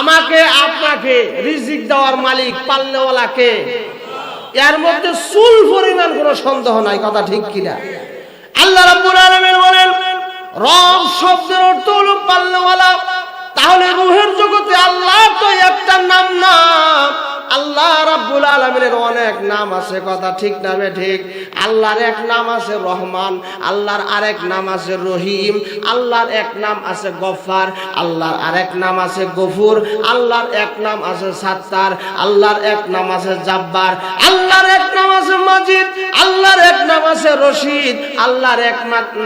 আমাকে আপনাকে রিজিক দেওয়ার মালিক পাল্লেওয়ালা কে? এর মধ্যে চুল পরিমাণ কোন সন্দেহ নাই, কথা ঠিক কিনা? আল্লাহ রাব্বুল আলামিন বলেন, রব শব্দের অর্থ হলো পাল্লেওয়ালা তাহলে রুহের জগতে আল্লাহ তো একটা নাম না। আল্লাহ রাব্বুল আলামিনের অনেক নাম আছে কথা ঠিক নামে ঠিক আল্লাহর এক নাম আছে রহমান আল্লাহর আরেক নাম আছে রহিম আল্লাহর এক নাম আছে গফার আল্লাহর আরেক নাম আছে গফুর আল্লাহর এক নাম আছে সাত্তার আল্লাহর এক নাম আছে জাব্বার আল্লাহর এক নাম আছে মাজিদ আল্লাহর এক নাম আছে রশিদ আল্লাহর এক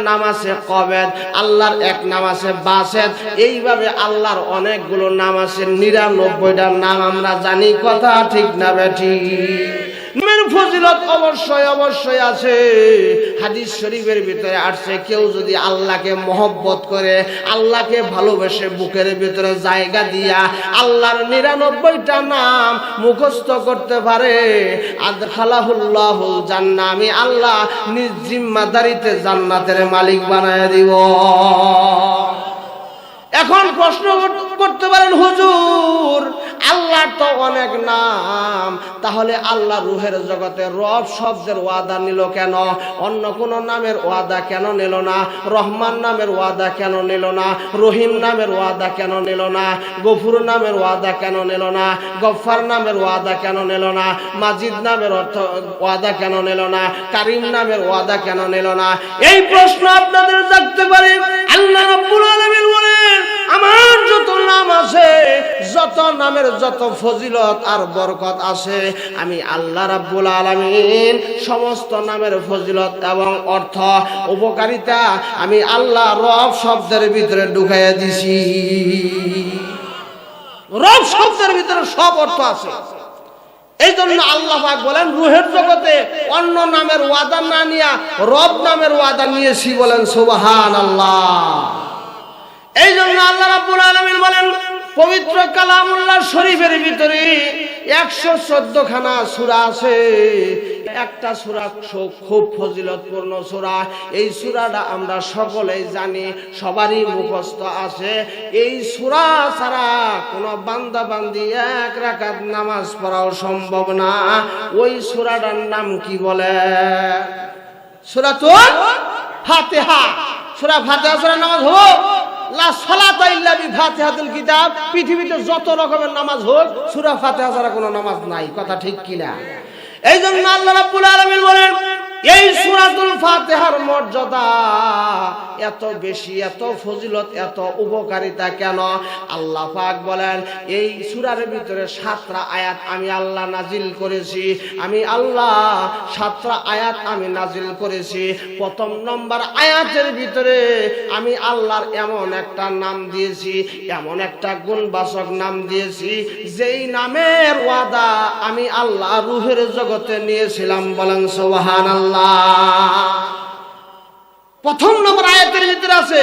নাম আছে কবেদ আল্লাহর এক নাম আছে বাসেদ এইভাবে আল্লাহর অনেকগুলো নাম আছে নিরানব্বইটার নাম আমরা জানি কথা ঠিক না নামের ফজিলত অবশ্যই অবশ্যই আছে। হাদিস শরীফের ভিতরে আসছে, কেউ যদি আল্লাহকে মহব্বত করে, আল্লাহকে ভালোবেসে বুকের ভিতরে জায়গা দিয়া আল্লাহর নিরানব্বইটা নাম মুখস্থ করতে পারে, আদখালাহুল্লাহুল জান্নাহ, আমি আল্লাহ নিজ জিম্মাদারিতে জান্নাতের মালিক বানায় দিব। এখন প্রশ্ন করতে পারেন, হুজুর আল্লাহর তো অনেক নাম। তাহলে আল্লাহ রুহের জগতে রব শব্দের ওয়াদা নিল কেন? অন্য কোন নামের ওয়াদা কেন নিল না? রহমান নামের ওয়াদা কেন নিল না? রহিম নামের ওয়াদা কেন নিল না? গফুর নামের ওয়াদা কেন নিল না? গফার নামের ওয়াদা কেন নিল না? মাজিদ নামের অর্থ ওয়াদা কেন নিল না? কারিম নামের ওয়াদা কেন নিল না? এই প্রশ্ন আপনাদের জাগতে পারে। আল্লাহ রাব্বুল আলামিন যত নামের যত ফজিলত আর বরকত আছে, আমি আল্লাহ রাব্বুল আলামিন সমস্ত নামের ফজিলত এবং অর্থ উপকারিতা আমি আল্লাহ রব শব্দের ভিতরে ঢুকাইয়া দিছি। রব শব্দের ভিতরে সব অর্থ আছে। এই জন্য আল্লাহ পাক বলেন, রুহের জগতে অন্য নামের ওয়াদা না নিয়া রব নামের ওয়াদা নিয়েছি বলেন সুবাহান আল্লাহ এই জন্য আল্লাহ রাব্বুল আলামিন বলেন পবিত্র কালামুল্লাহ শরীফের ভিতরে একশো চোদ্দ খানা সুরা আছে। একটা সুরা খুব ফজিলতপূর্ণ সুরা। এই সুরাটা আমরা সকলেই জানি, সবারই মুখস্থ আছে। এই সুরা ছাড়া কোনো বান্দা বান্দি এক রাকাত নামাজ পড়াও সম্ভব না। ওই সুরাটার নাম কি বলে? সুরা তো ফাতেহা। সুরা ফাতেহা, সুরা নামাজ হোক লা পৃথিবীতে যত রকমের নামাজ হোক, সূরা কোনো নামাজ নাই। কথা ঠিক কিনা? এই জন্য আল্লাহ রাব্বুল আলামিন বলেন এই সূরাতুল ফাতিহার মর্যাদা এত বেশি, এত ফজিলত, এত উপকারিতা কেন? আল্লাহ পাক বলেন, এই সূরার ভিতরে সাতটা আয়াত আমি আল্লাহ নাজিল করেছি। আমি আল্লাহ সাতটা আয়াত আমি নাজিল করেছি। প্রথম নম্বর আয়াতের ভিতরে আমি আল্লাহর এমন একটা নাম দিয়েছি, এমন একটা গুণবাচক নাম দিয়েছি, যেই নামের ওয়াদা আমি আল্লাহ রুহের জগতে নিয়েছিলাম বলেন সোহান আল্লাহ প্রথম নম্বর আয়াতের ভিতরে আছে,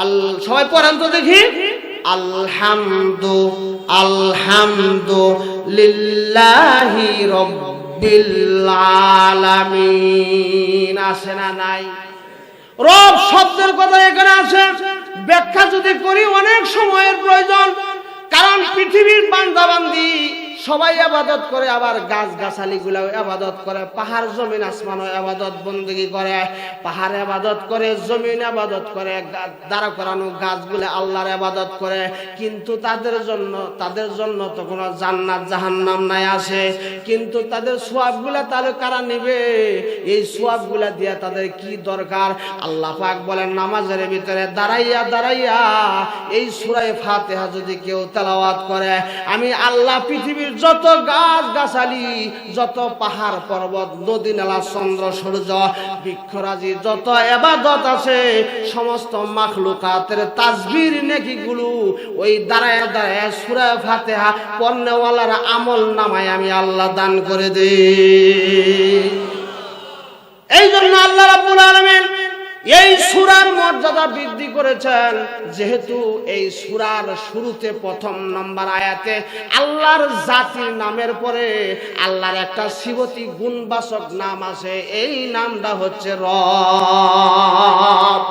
আল, সবাই পড়ান তো দেখি। আলহামদু আলহামদু লিল্লাহি রব্বিল আলামিন। আছে না নাই? রব শব্দের কথা এখানে আছে। ব্যাখ্যা যদি করি অনেক সময়ের প্রয়োজন, কারণ পৃথিবীর বান্দাবান্দি সবাই আবাদত করে, আবার গাছ গাছালি গুলাও আবাদত করে, পাহাড়, জমিন, আসমানও আবাদত বন্দী করে। পাহাড়ে আবাদত করে, জমিন আবাদত করে দাঁড়া করানো গাছগুলো আল্লাহর আবাদত করে। কিন্তু তাদের জন্য তাদের জন্য তো কোনো জান্নাত, জাহান্নাম নাই আসে। কিন্তু তাদের সোয়াবগুলা তাহলে কারা নেবে? এই সোয়াবগুলা দিয়া তাদের কি দরকার? আল্লাহ পাক বলেন, নামাজের ভিতরে দাঁড়াইয়া দাঁড়াইয়া এই সুরায় ফাতেহা যদি কেউ তেলাওয়াত করে, আমি আল্লাহ পৃথিবীর যত গাছ গাছালি যত পাহাড় পর্বত, নদী, নালা, চন্দ্র, সূর্য, বৃক্ষরাজি, যত এবাদত আছে, সমস্ত মাখলুকাতের তাজবির নেকিগুলো ওই দাঁড়ায় দাঁড়ায় সুরা ফাতেহা পণ্যওয়ালার আমল নামায় আমি আল্লাহ দান করে দিই। এই জন্য আল্লাহ রাব্বুল আলামিন এই সুরার মর্যাদা বৃদ্ধি করেছেন, যেহেতু এই সুরার শুরুতে প্রথম নম্বর আয়াতে আল্লাহর জাতির নামের পরে আল্লাহর একটা শিবতী গুণবাসক নাম আছে, এই নামটা হচ্ছে রব।